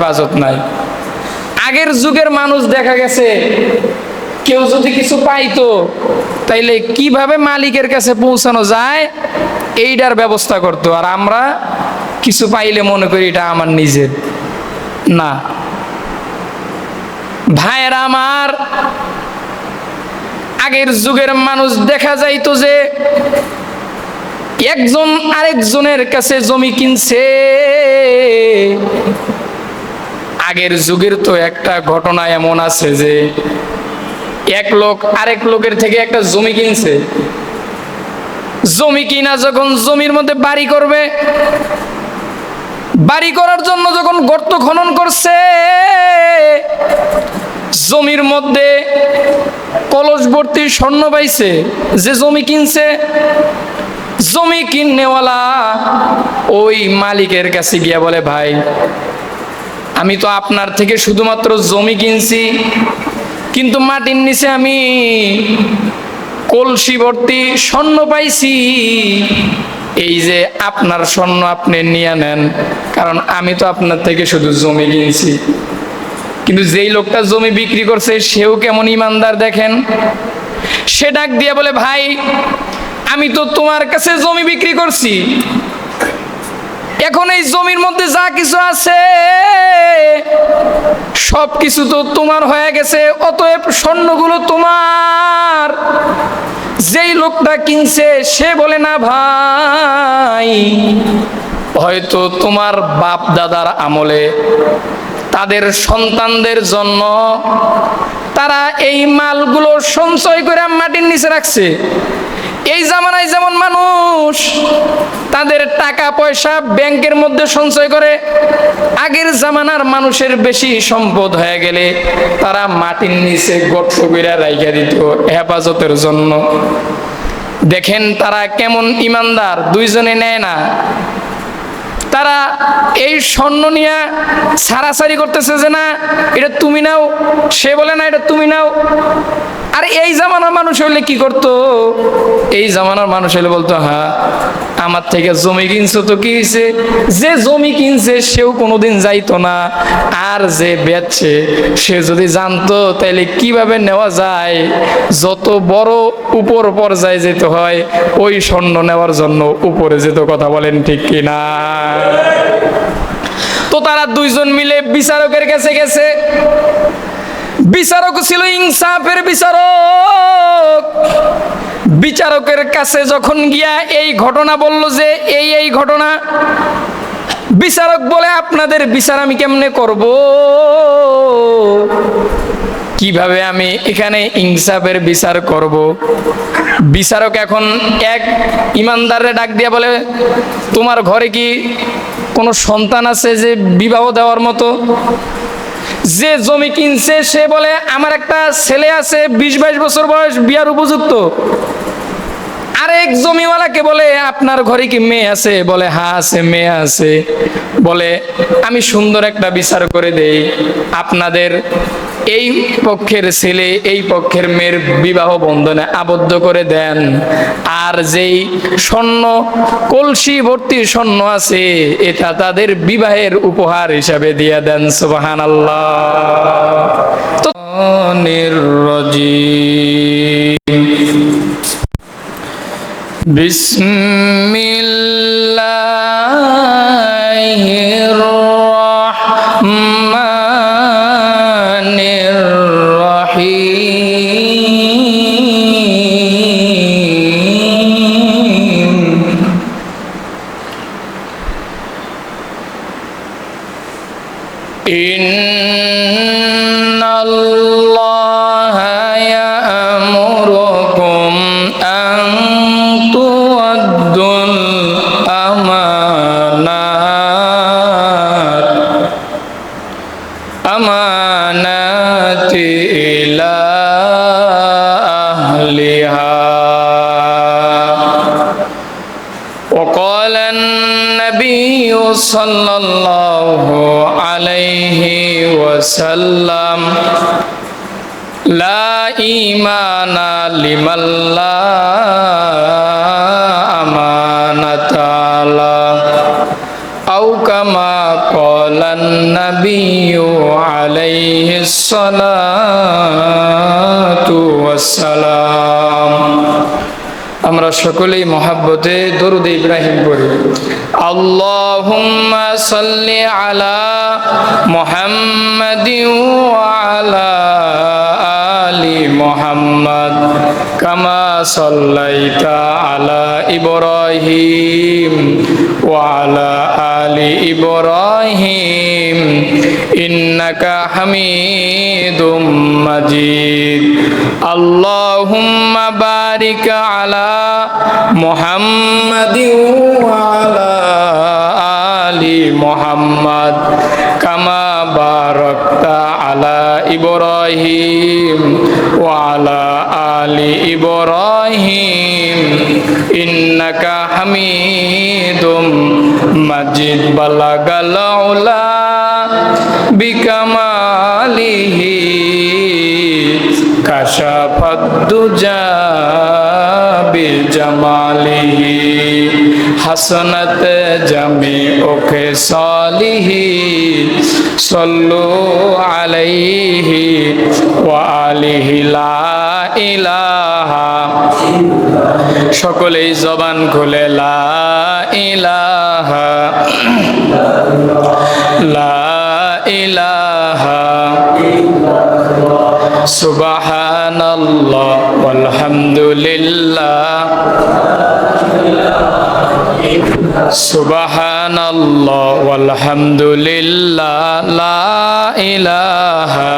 হেফাজত নাই। আগের যুগের মানুষ দেখা গেছে, কেউ যদি কিছু পাইতো, তাইলে কীভাবে মালিকের কাছে পৌঁছানো যায় এইটার ব্যবস্থা করতো। আর আমরা কিছু পাইলে মনে করি এটা আমার নিজের। না। ভাইয়েরা আমার, আগের যুগের মানুষ দেখা যাইতো যে, একজন আরেকজনের কাছে জমি কিনছে। আগের যুগের তো একটা ঘটনা এমন আছে যে এক লোক আরেক লোকের থেকে একটা জমি কিনছে। জমি কিনা যখন জমির মধ্যে বাড়ি করবে, বাড়ি করার জন্য যখন গর্ত খনন করছে, জমির মধ্যে কলস ভর্তি স্বর্ণ পাইছে, যে জমি কিনছে, জমি কিনেওয়ালা ওই মালিকের কাছে গিয়া বলে, ভাই আমি তো আপনার থেকে শুধুমাত্র জমি কিনছি, কিন্তু মাটির নিচে আমি কলসি ভর্তি স্বর্ণ পাইছি। এই যে আপনার স্বর্ণ আপনি নিয়ে নেন, কারণ আমি তো আপনার থেকে শুধু জমি কিনছি। কিন্তু যেই লোকটা জমি বিক্রি করছে, সেও কেমন ইমানদার দেখেন? সে ডাক দিয়ে বলে, ভাই, আমি তো তোমার কাছে জমি বিক্রি করছি। এখন এই জমির মধ্যে যা কিছু আছে সব কিছু তো তোমার হয়ে গেছে, অতএব স্বর্ণগুলো তোমার। যেই লোকটা কিনছে, সে বলে, না ভাই, হয়তো তোমার বাপ দাদার আমলে তাদের সন্তানদের জন্য তারা এই মালগুলো সঞ্চয় করে মাটির নিচে রাখছে। এই জামানায় যেমন মানুষ তাদের টাকা পয়সা ব্যাংকের মধ্যে সঞ্চয় করে, আগের জামানার মানুষের বেশি সম্পদ হয়ে গেলে তারা মাটির নিচে গর্ত করে রাইখা দিত হেফাজতের জন্য। দেখেন তারা কেমন ইমানদার, দুইজনে নেয় না। তারা এই স্বর্ণ নিয়ে সারাসারি করতেছে যে না, এটা তুমি নাও, সে বলে না, এটা তুমি নাও। আর এই জামানার মানুষ হইলে কি করতো? এই জামানার মানুষ হইলে বলতো হ্যাঁ আমার থেকে জমি কিনছো তো কি হয়েছে যে জমি কিনছে, সেও কোনোদিন যাইতো না। আর যে বেচছে, সে যদি জানতো তাহলে কীভাবে নেওয়া যায়? যত বড় উপর পর্যায়ে যেতে হয়, ওই স্বর্ণ নেওয়ার জন্য উপরে যেত কথা বলেন ঠিক কিনা? তো তারা দুইজন মিলে বিচারকের কাছে গেছে। বিচারক ছিল ইনসাফের বিচারক। বিচারকের কাছে যখন গিয়া এই ঘটনা বলল যে এই এই ঘটনা, বিচারক বলে, আপনাদের বিচার আমি কেমনে করব? কীভাবে আমি এখানে ইনসাফের বিচার করব? বিচারক এখন এক ইমানদারে ডাক দিয়া বলে, তোমার ঘরে কি কোনো সন্তান আছে যে বিবাহ দেওয়ার মতো? যে জমি কিনছে, সে বলে, আমার একটা ছেলে আছে, বিশ বাইশ বছর বয়স, বিয়ার উপযুক্ত। আরেক জমিওয়ালাকে বলে, আপনার ঘরে কি মেয়ে আছে? বলে, হা, আছে, মেয়ে আছে। বলে, আমি সুন্দর একটা বিচার করে দেই। আপনাদের এই পক্ষের ছেলে, এই পক্ষের মেয়ের বিবাহ বন্ধনে আবদ্ধ করে দেন। আর যেই স্বর্ণ, কলসি ভর্তি স্বর্ণ আছে, এটা তাদের বিবাহের উপহার হিসাবে দিয়ে দেন সুবাহান আল্লাহ তো صلى الله عليه وسلم. لا إيمان لمن لا أمانة له. أو كما قال النبي عليه الصلاة والسلام. আমরা সকলেই মহাব্বতে দরুদ ইব্রাহিম পড়ি। আল্লাহুম্মা সাল্লি আলা মুহাম্মাদিন ওয়া আলা আলি মুহাম্মাদ। কামা সাল্লাইতা আলা ইব্রাহিম আলা আলি ইব্রাহিম ইন্নাকা হামিদুম মাজিদ। আল্লাহুম্মা বারিক আলা মুহাম্মাদিন ওয়া আলা আলি মুহাম্মাদ। কামা বারাকতা আলা ইব্রাহিম ওয়া আলা ইব্রাহিম ইন্নাকা হামিদুম মাজিদ বালাগাল উলা বিকামালিহি কাশাফাত দুজা বিজামালিহি হাসনাত জামি ওকে সালিহি সল্লু আলাইহি ওয়া আলিহি লা ইলাহা। সকলেই জবান খুলে লা ইলাহা। লা ইলাহা। সুবহানাল্লাহ ওয়ালহামদুলিল্লাহ। সুবহানাল্লাহ ওয়ালহামদুলিল্লাহ, লা ইলাহা।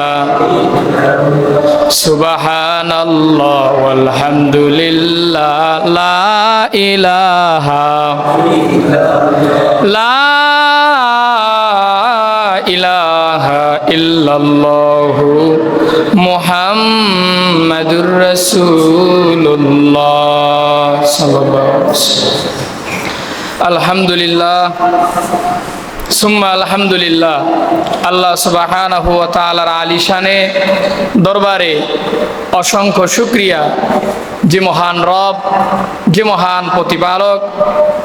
সুবহানাল্লাহ ওয়ালহামদুলিল্লাহ, লা ইলাহা। লা ইলাহা ইল্লাল্লাহু মুহাম্মাদুর রাসূলুল্লাহ। সাল্লাল্লাহু আলাইহি ওয়াসাল্লাম। আলহামদুলিল্লাহ। সুম্মা আলহামদুলিল্লাহ। আল্লাহ সুবাহানাহু ওয়া তাআলার আলিশানে দরবারে অসংখ্য শুক্রিয়া। যে মহান রব, যে মহান প্রতিপালক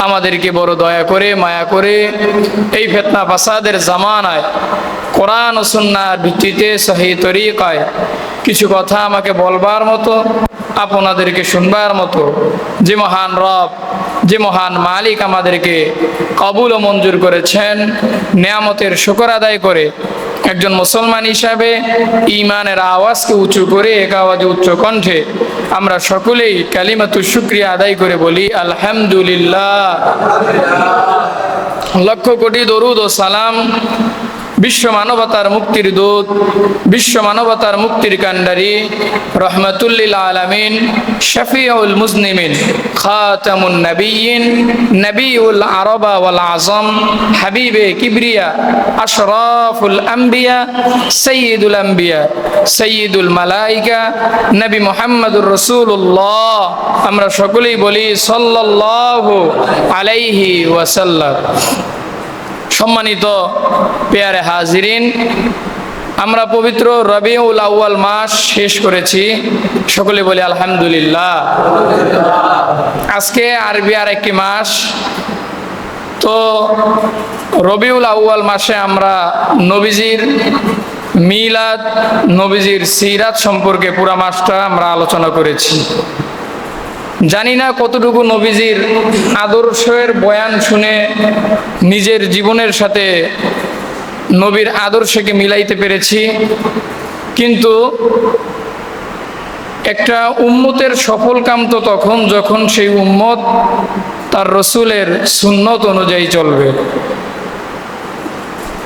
আমাদেরকে বড় দয়া করে, মায়া করে এই ফেতনা ফাসাদের জামানায় কোরআন ও সুন্নার ভিত্তিতে সহি তরিকায় কিছু কথা আমাকে বলবার মতো, আপনাদেরকে শুনবার মতো যে মহান রব যে মহান মালিক আমাদেরকে কবুল ও মঞ্জুর করেছেন, নিয়ামতের শুকর আদায় করে একজন মুসলমান হিসাবে ইমানের আওয়াজকে উঁচু করে এক আওয়াজে উচ্চ কণ্ঠে আমরা সকলেই কালিমাতু শুক্রিয়া আদায় করে বলি, আলহামদুলিল্লাহ। লক্ষ কোটি দরুদ ও সালাম বিশ্ব মানবতার মুক্তির দূত, বিশ্ব মানবতার মুক্তির কান্ডারি রহমতুল্লিল আলমিন, শফিউল মুজনিমিন খাতামুন নবীন নবীউল আরবা ওয়াল আজম হাবিবে কিবরিয়া, আশরাফুল আম্বিয়া সৈয়দুল আম্বিয়া সৈয়দুল মালাইকা, নবী মোহাম্মদুর রসুল্লাহ আমরা সকলেই বলি সাল্লাল্লাহু আলাইহি ওয়াসাল্লাম। সম্মানিত পেয়ারে হাজিরিন, আমরা পবিত্র রবিউল আউয়াল মাস শেষ করেছি। সকলে বলি আলহামদুলিল্লাহ। আজকে আরবি আর একটি মাস। তো রবিউল আউয়াল মাসে আমরা নবীজির মিলাদ, নবীজির সিরাত সম্পর্কে পুরা মাসটা আমরা আলোচনা করেছি। জানি না কতটুকু নবীজির আদর্শের বয়ান শুনে নিজের জীবনের সাথে নবীর আদর্শকে মিলাইতে পেরেছি। কিন্তু একটা উম্মতের সফল কাম তো তখন, যখন সেই উম্মত তার রসুলের সুন্নত অনুযায়ী চলবে।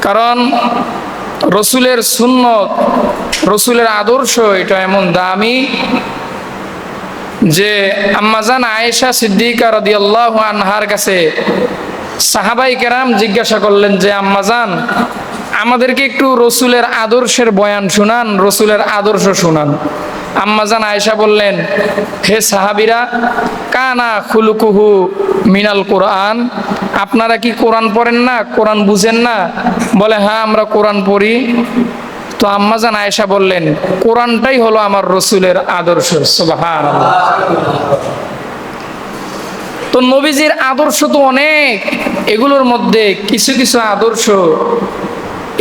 কারণ রসুলের সুন্নত, রসুলের আদর্শ এটা এমন দামি যে আম্মাজান আয়েশা সিদ্দিকা রদিয়াল্লাহু আনহার কাছে সাহাবাই কেরাম জিজ্ঞাসা করলেন যে আম্মাজান আমাদেরকে একটু রসুলের আদর্শের বয়ান শুনান, রসুলের আদর্শ শুনান। আম্মাজান আয়েশা বললেন, হে সাহাবিরা, কানা খুলুকুহু মিনাল কোরআন, আপনারা কি কোরআন পড়েন না, কোরআন বুঝেন না? বলে হ্যাঁ আমরা কোরআন পড়ি। তো আম্মাজান আয়েশা বললেন, কোরআনটাই হলো আমার রসুলের আদর্শ। তো নবীজির আদর্শ তো অনেক, এগুলোর মধ্যে কিছু কিছু আদর্শ,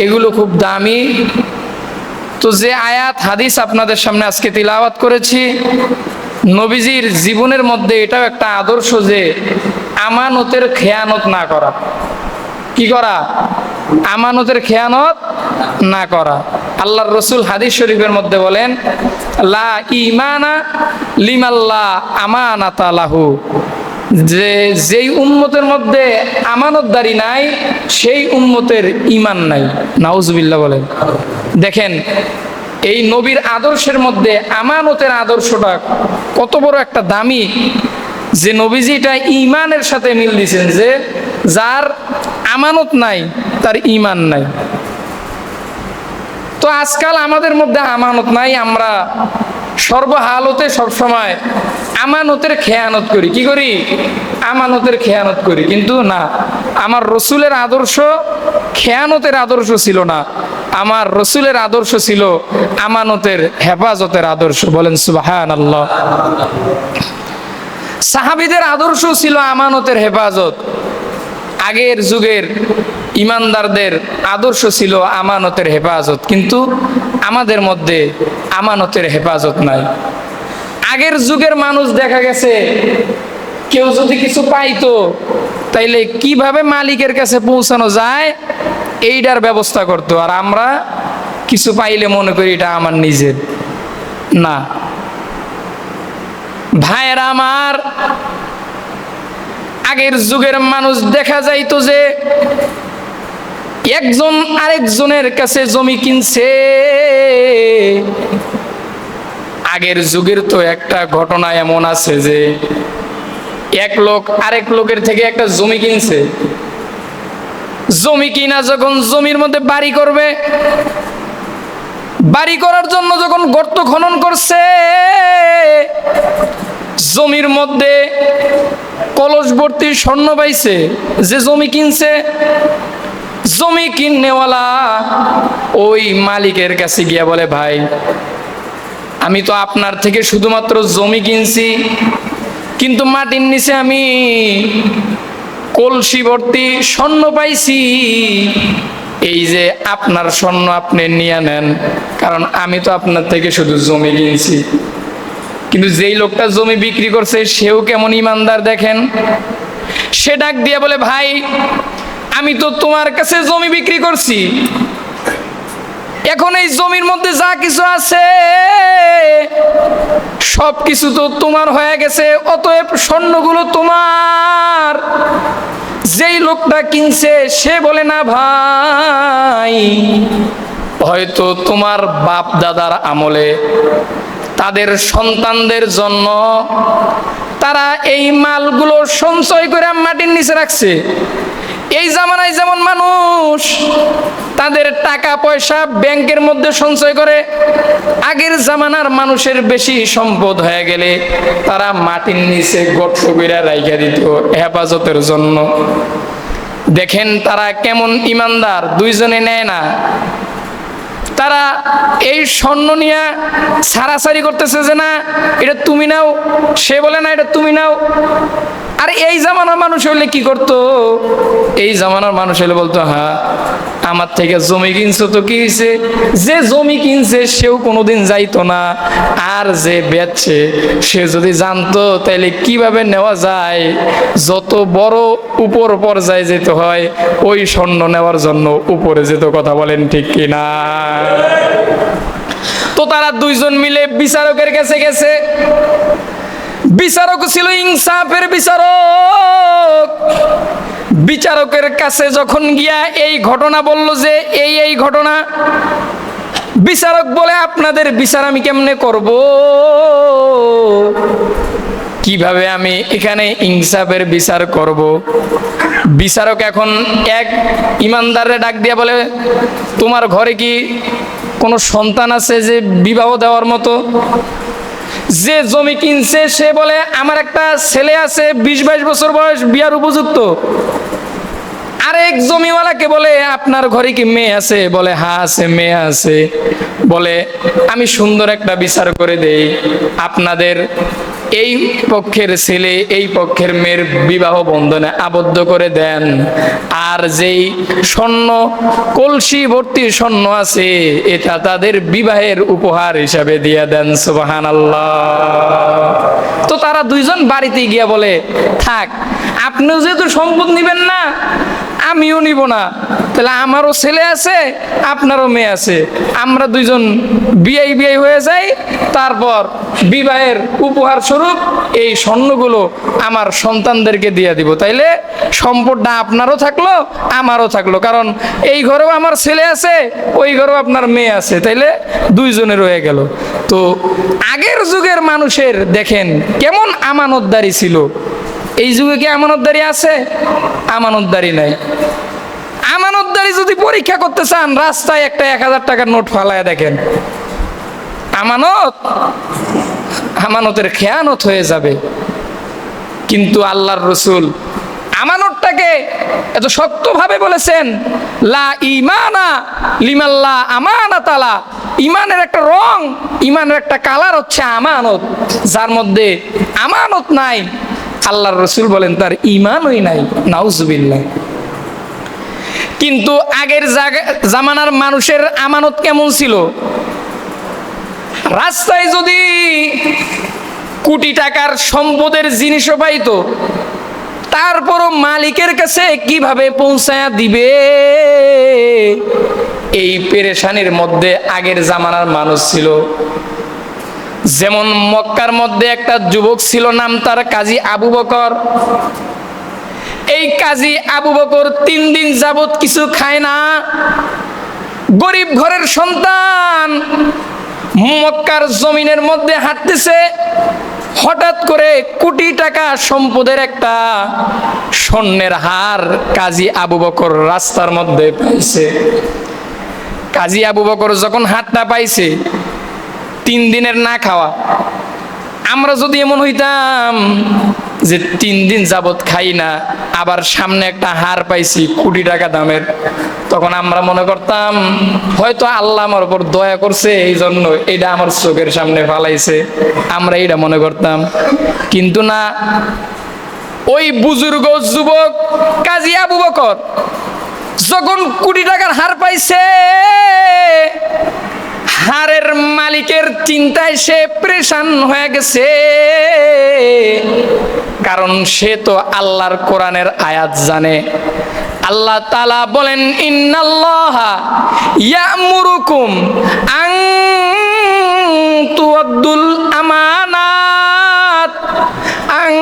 এগুলো খুব দামি। তো যে আয়াত, হাদিস আপনাদের সামনে আজকে তিলাওয়াত করেছি, নবীজির জীবনের মধ্যে এটাও একটা আদর্শ যে আমানতের খেয়ানত না করা। কি করা? আমানতের খেয়ানত না করা। আল্লাহর রসুল হাদিস শরীফের মধ্যে বলেন, লা ইমানা লিমাল্লা আমানাতা লাহু। যে, যেই উম্মতের মধ্যে আমানতদারি নাই, সেই উম্মতের ইমান নাই। নাউজুবিল্লাহ বলেন। দেখেন, এই নবীর আদর্শের মধ্যে আমানতের আদর্শটা কত বড় একটা দামি, যে নবীজিটা ইমানের সাথে মিল দিছেন যে, যার আমানত নাই, তার ইমান নাই। আজকাল আমাদের মধ্যে আমানত নাই, আমরা সর্বহালতে সবসময় আমানতের খেয়ানত করি। কি করি? আমানতের খেয়ানত করি। কিন্তু না, আমার রসুলের আদর্শ খেয়ানতের আদর্শ ছিল না। আমার রসুলের আদর্শ ছিল আমানতের হেফাজতের আদর্শ। বলেন সুবাহান আল্লাহ সাহাবিদের আদর্শ ছিল আমানতের হেফাজত। আগের যুগের ইমানদারদের আদর্শ ছিল আমানতের হেফাজত, কিন্তু আমাদের মধ্যে আমানতের হেফাজত নাই। আগের যুগের মানুষ দেখা গেছে, কেউ যদি কিছু পাইতো, তাইলে কীভাবে মালিকের কাছে পৌঁছানো যায় এইটার ব্যবস্থা করতো। আর আমরা কিছু পাইলে মনে করি এটা আমার নিজের। না। ভাইয়েরা আমার আগের যুগের মানুষ দেখা যাইতো যে একজন আরেকজনের কাছে জমি কিনছে। আগের যুগের তো একটা ঘটনা এমন আছে যে এক লোক আরেক লোকের থেকে একটা জমি কিনছে। জমি কিনা যখন জমির মধ্যে বাড়ি করবে, বাড়ি করার জন্য যখন গর্ত খনন করছে জমির মধ্যে কলস ভর্তি স্বর্ণ পাইছে, যে জমি কিনছে, জমি কিননেওয়ালা ওই মালিকের কাছে গিয়া বলে, ভাই, আমি তো আপনার থেকে শুধুমাত্র জমি কিনছি, কিন্তু মাটির নিচে আমি কলসি ভর্তি স্বর্ণ পাইছি। এই যে আপনার স্বর্ণ আপনি নিয়ে নেন, কারণ আমি তো আপনার থেকে শুধু জমি কিনছি। কিন্তু যেই লোকটা জমি বিক্রি করছে, সেও কেমন ইমানদার দেখেন? সে ডাক দিয়ে বলে, ভাই, আমি তো তোমার কাছে জমি বিক্রি করছি। এখন এই জমির মধ্যে যা কিছু আছে সব কিছু তো তোমার হয়ে গেছে, অতএব স্বর্ণগুলো তোমার। যেই লোকটা কিনছে, সে বলে, না ভাই, হয়তো তোমার বাপ দাদার আমলে তাদের সন্তানদের জন্য তারা এই মালগুলো সঞ্চয় করে মাটির নিচে রাখছে। এই জামানায় যেমন মানুষ তাদের টাকা পয়সা ব্যাংকের মধ্যে সঞ্চয় করে, আগের জামানার মানুষের বেশি সম্পদ হয়ে গেলে তারা মাটির নিচে গর্ত করে রাইখা দিত হেফাজতের জন্য। দেখেন তারা কেমন ইমানদার, দুইজনে নেয় না। তারা এই স্বর্ণ নিয়ে সারাসারি করতেছে যে না, এটা তুমি নাও, সে বলে না, এটা তুমি নাও। আর এই জামানার মানুষ হলে কি করতো? এই জামানার মানুষ হলে বলতো হ্যাঁ আমার থেকে জমি কিনছো তো কি হয়েছে যে জমি কিনছে, সেও কোনোদিন যাইতো না। আর যে বেচছে সে যদি জানতো, তাইলে কীভাবে নেওয়া যায়? যত বড় উপর পর্যায়ে যেতে হয়, ওই স্বর্ণ নেওয়ার জন্য উপরে যেত কথা বলেন ঠিক কিনা? তো তারা দুইজন মিলে বিচারকের কাছে গেছে। বিচারক ছিল ইনসাফের বিচারক। বিচারকের কাছে যখন গিয়া এই ঘটনা বলল যে এই এই ঘটনা, বিচারক বলে, আপনাদের বিচার আমি কেমনে করব? কীভাবে আমি এখানে ইনসাফের বিচার করব? বিচারক এখন এক ইমানদারে ডাক দিয়া বলে, তোমার ঘরে কি কোনো সন্তান আছে যে বিবাহ দেওয়ার মতো? যে জমি কিনছে, সে বলে, আমার একটা ছেলে আছে, বিশ বাইশ বছর বয়স, বিয়ার উপযুক্ত। আরেক জমিওয়ালাকে বলে, আপনার ঘরে কি মেয়ে আছে? বলে হ্যাঁ আছে, মেয়ে আছে। বলে, আমি সুন্দর একটা বিচার করে দেই। আপনাদের এই পক্ষের ছেলে, এই পক্ষের মেয়ের বিবাহ বন্ধনে আবদ্ধ করে দেন। আর যেই স্বর্ণ, কলসি ভর্তি স্বর্ণ আছে, এটা তাদের বিবাহের উপহার হিসাবে দিয়ে দেন সুবাহান তো তারা দুইজন বাড়িতে গিয়া বলে, থাক, আপনিও যেহেতু সম্পদ নিবেন না আমিও নিব না। তাহলে আমারও ছেলে আছে, আপনারও মেয়ে আছে। আমরা দুইজন বিয়াই বিয়াই হয়ে যাই, তারপর বিবাহের উপহার স্বরূপ এই স্বর্ণগুলো আমার সন্তানদেরকে দিয়ে দিব। তাইলে সম্পদটা আপনারও থাকল, আমারও থাকল। কারণ এই ঘরেও আমার ছেলে আছে, ওই ঘরেও আপনার মেয়ে আছে। তাইলে দুইজনে রয়ে গেল। তো আগের যুগের মানুষের দেখেন কেমন আমানতদারি ছিল। এই যুগে কি আমানতদারি আছে? আমানতদারি নাই। আমানতদারি যদি পরীক্ষা করতে চান, রাস্তায় একটা এক হাজার টাকার নোট ফালায় দেখেন। আমানত? আমানতের খেয়ানত হয়ে যাবে। কিন্তু আল্লাহর রসুল আমানতটাকে এত শক্তভাবে বলেছেন, লা ইমানা লিমাল্লা আমানা তালা ইমানের একটা রং ইমানের একটা কালার হচ্ছে আমানত। যার মধ্যে আমানত নাই আল্লাহর রসুল বলেন, তার ইমানই নাই, নাউজুবিল্লাহ। কিন্তু আগের জামানার মানুষের আমানত কেমন ছিল? রাস্তায় যদি কোটি টাকার সম্পদের জিনিসও পাইতো, তারপরও মালিকের কাছে কীভাবে পৌঁছায়া দিবে? এই পেরেশানির মধ্যে আগের জামানার মানুষ ছিল। যেমন মক্কার মধ্যে একটা যুবক ছিল, নাম তার কাজী আবু বকর। এই কাজী আবু বকর তিন দিন যাবত কিছু খায় না। গরিব ঘরের সন্তান মক্কার জমিনের মধ্যে হাঁটতেছে, হঠাৎ করে কোটি টাকা সম্পদের একটা স্বর্ণের হার কাজী আবু বকর রাস্তার মধ্যে পাইছে। কাজী আবু বকর যখন হাতটা পাইছে তিন দিনের না খাওয়া। আমরা যদি এমন হইতাম যে তিন দিন যাবত খাই না, আবার সামনে একটা হার পাইছি কোটি টাকা দামের, তখন আমরা মনে করতাম, হয়তো আল্লাহ আমার উপর দয়া করছে এই জন্য এটা আমার চোখের সামনে ফালাইছে। আমরা এটা মনে করতাম। কিন্তু না, ওই বুজুর্গ যুবক কাজী আবু বকর যখন কোটি টাকার হার পাইছে হারের মালিকের চিন্তায় সে প্রেশান হয়ে গেছে। কারণ সে তো আল্লাহর কোরআনের আয়াত জানে। আল্লাহ তালা বলেন, ইন্নাল্লাহ ইয়ামুরুকুম আং তুয়াদ্দুল আমানাত। আং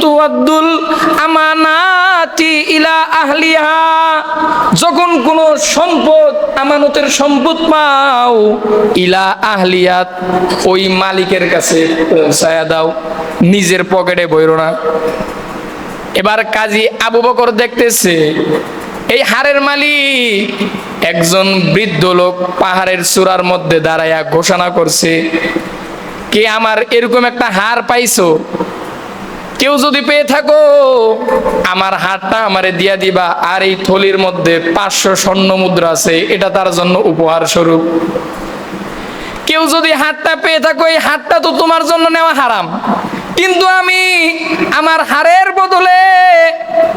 তুয়াদ্দুল আমানাতি। যখন কোনো সম্পদ আমানতের সম্পদ পাও, ইলা আহলিয়াত ওই মালিকের কাছে দাও, নিজের পকেটে বইরো না। এবার কাজী আবু বকর দেখতেছে, এই হারের মালিক একজন বৃদ্ধ লোক পাহাড়ের চূড়ার মধ্যে দাঁড়াইয়া ঘোষণা করছে, কে আমার এরকম একটা হার পাইছো? কেউ যদি পেয়ে থাকো, আমার হাতটা আমারে দিয়া দিবা, আর এই থলির মধ্যে পাঁচশো স্বর্ণ মুদ্রা আছে, এটা তার জন্য উপহার স্বরূপ। কেউ যদি হাতটা পেয়ে থাকো, এই হাতটা তো তোমার জন্য নেওয়া হারাম। কিন্তু আমি আমার হারের বদলে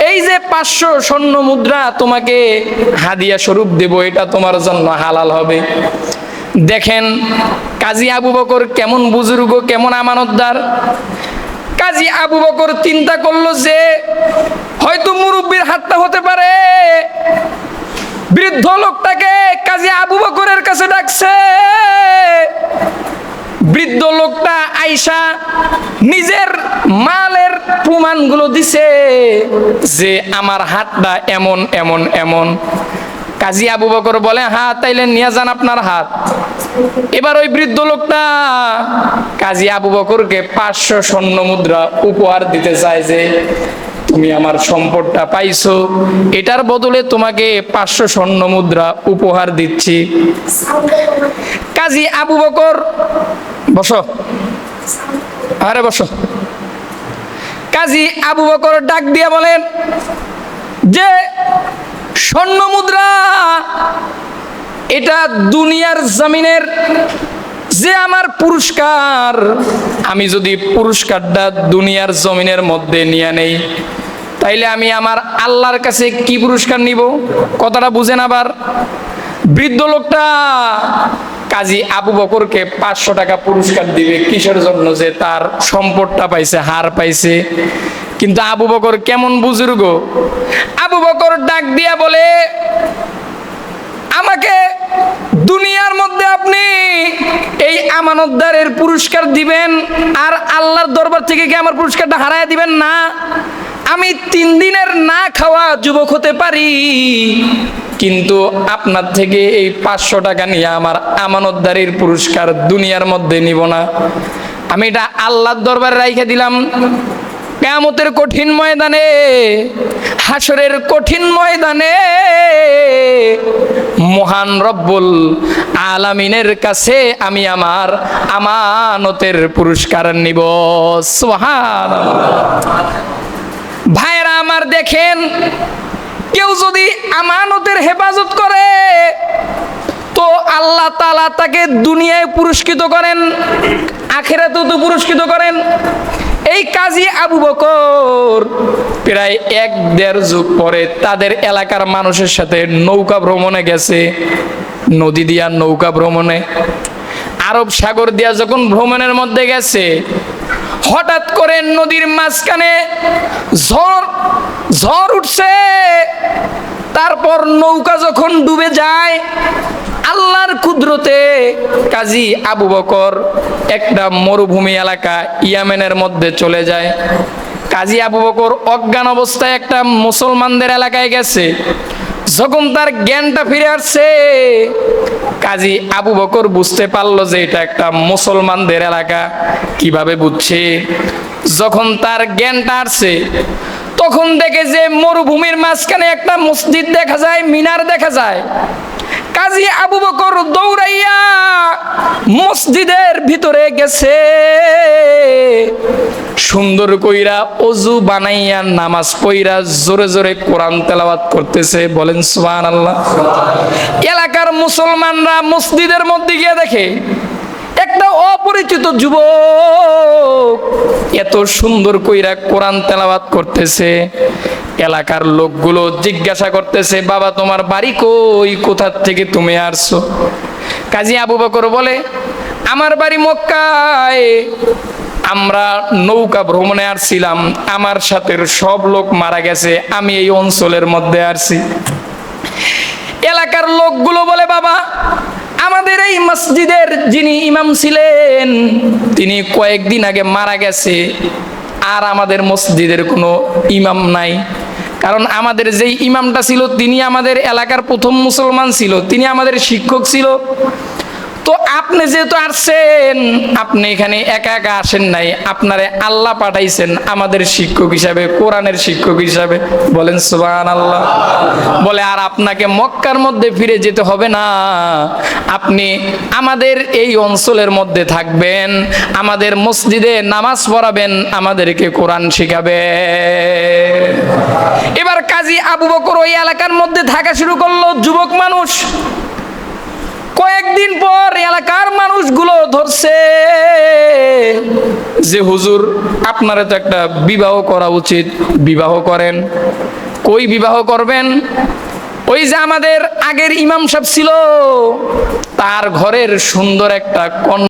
এই যে পাঁচশো স্বর্ণ মুদ্রা তোমাকে হাদিয়া স্বরূপ দেব, এটা তোমার জন্য হালাল হবে। দেখেন, কাজী আবু বকর কেমন বুজুর্গ, কেমন আমানতদার। কাজী আবু বকর চিন্তা করল যে, হয়তো মুরব্বীর হাতটা হতে পারে। বৃদ্ধ লোকটাকে কাজী আবু বকরের কাছে ডাকছে। বৃদ্ধ লোকটা আইসা নিজের মালের প্রমাণগুলো দিছে যে, আমার হাতটা এমন এমন এমন। কাজী আবু বকর বলে হাত তাইলে নিয়ে যান আপনার হাত। এবার ওই বৃদ্ধ লোকটা কাজী আবু বকরকে পাঁচশো স্বর্ণ মুদ্রা উপহার দিতে চায় যে, তুমি আমার সম্পদটা পাইছো। এটার বদলে তোমাকে পাঁচশো স্বর্ণ মুদ্রা উপহার দিচ্ছি। কাজী আবু বকর, বসো। আরে, বসো। কাজী আবু বকর ডাক দিয়ে বলেন, যে স্বর্ণ মুদ্রা। এটা দুনিয়ার জমিনের যে আমার পুরস্কার। আমি যদি পুরস্কারটা দুনিয়ার জমিনের মধ্যে নিয়ে নেই, তাইলে আমি আমার আল্লাহর কাছে কি পুরস্কার নিব? কথাটা বুঝেন আবার। বৃদ্ধ লোকটা কাজী আবু বকরকে পাঁচশো টাকা পুরস্কার দিবে, কিসের জন্য যে তার সম্পদটা পাইছে, হার পাইছে। কিন্তু আবু বকর কেমন বুজুর্গ? আবু বকর ডাক দিয়া বলে, আমাকে দুনিয়ার মধ্যে আপনি এই আমানতদারের পুরস্কার দিবেন আর আল্লাহর দরবার থেকে কি আমার পুরস্কারটা হারায় দিবেন না? আমি তিন দিনের না খাওয়া যুবক হতে পারি, কিন্তু আপনার থেকে এই পাঁচশো টাকা নিয়ে আমার আমানতদারির পুরস্কার দুনিয়ার মধ্যে নিব না। আমি এটা আল্লাহর দরবারে রাইখে দিলাম। কেয়ামতের কঠিন ময়দানে হাসরের কঠিন ময়দানে, মহান রব্বুল আলামিনের কাছে আমি আমার আমানতের পুরস্কার নিব। সোহান ভাইরা আমার দেখেন, কেউ যদি আমানতের হেফাজত করে, তো আল্লাহ তালা তাকে দুনিয়ায় পুরস্কৃত করেন, আখেরাতেও তো পুরস্কৃত করেন। এই কাজী আবু বকর প্রায় এক দেড় যুগ পরে তাদের এলাকার মানুষের সাথে নৌকা ভ্রমণে গেছে, নদী দিয়া নৌকা ভ্রমণে। আরব সাগর দিয়া যখন ভ্রমণের মধ্যে গেছে, হঠাৎ করে নদীর মাঝখানে ঝড় ঝড় উঠছে। তারপর নৌকা যখন ডুবে যায় আল্লাহর কুদরতে কাজী আবু বকর একটা মরুভূমি এলাকা ইয়ামেনের মধ্যে চলে যায়। কাজী আবু বকর অজ্ঞান অবস্থায় একটা মুসলমানদের এলাকায় গেছে। যখন তার জ্ঞানটা ফিরে আসছে, কাজী আবু বকর বুঝতে পারল যে এটা একটা মুসলমানদের এলাকা। কীভাবে বুঝছে? যখন তার জ্ঞানটা আসছে, তখন দেখে যে মরুভূমির মাঝখানে একটা মসজিদ দেখা যায়, মিনার দেখা যায়। কাজী আবু বকর দৌড়াইয়া মসজিদের ভিতরে গেছে। সুন্দর কইরা অজু বানাইয়া নামাজ পইরা জোরে জোরে কোরআন তেলাওয়াত করতেছে, বলেন সুবহান আল্লাহ এলাকার মুসলমানরা মসজিদের মধ্যে গিয়ে দেখে, একটা অপরিচিত যুবক এত সুন্দর কইরা কোরআন তেলাওয়াত করতেছে। এলাকার লোকগুলো জিজ্ঞাসা করতেছে, বাবা, তোমার বাড়ি কই? কোথা থেকে তুমি আসছো? কাজী আবু বকর বলে, আমার বাড়ি মক্কায়। আমরা নৌকা ভ্রমণে আসছিলাম। আমার সাথে সব লোক মারা গেছে। আমি এই অঞ্চলের মধ্যে আসছি। এলাকার লোকগুলো বলে, বাবা, আমাদের এই মসজিদের যিনি ইমাম ছিলেন, তিনি কয়েকদিন আগে মারা গেছে। আর আমাদের মসজিদের কোনো ইমাম নাই। কারণ আমাদের যেই ইমামটা ছিল, তিনি আমাদের এলাকার প্রথম মুসলমান ছিল, তিনি আমাদের শিক্ষক ছিল। তো আপনি যেহেতু আসছেন, আপনি এখানে একা একা আসেন নাই, আপনারে আল্লাহ পাঠাইছেন আমাদের শিক্ষক হিসাবে, কোরআনের শিক্ষক হিসাবে। বলেন সুবান আল্লাহ বলে, আর আপনাকে মক্কার মধ্যে ফিরে যেতে হবে না। আপনি আমাদের এই অঞ্চলের মধ্যে থাকবেন, আমাদের মসজিদে নামাজ পড়াবেন, আমাদেরকে কোরআন শিখাবে এবার কাজী আবু বকর ওই এলাকার মধ্যে থাকা শুরু করল, যুবক মানুষ। কয়েকদিন পর এলাকার মানুষগুলো ধরছে যে, হুজুর, আপনারা তো একটা বিবাহ করা উচিত, বিবাহ করেন। কই বিবাহ করবেন? ওই যে আমাদের আগের ইমাম সাহেব ছিল, তার ঘরের সুন্দর একটা কন্যা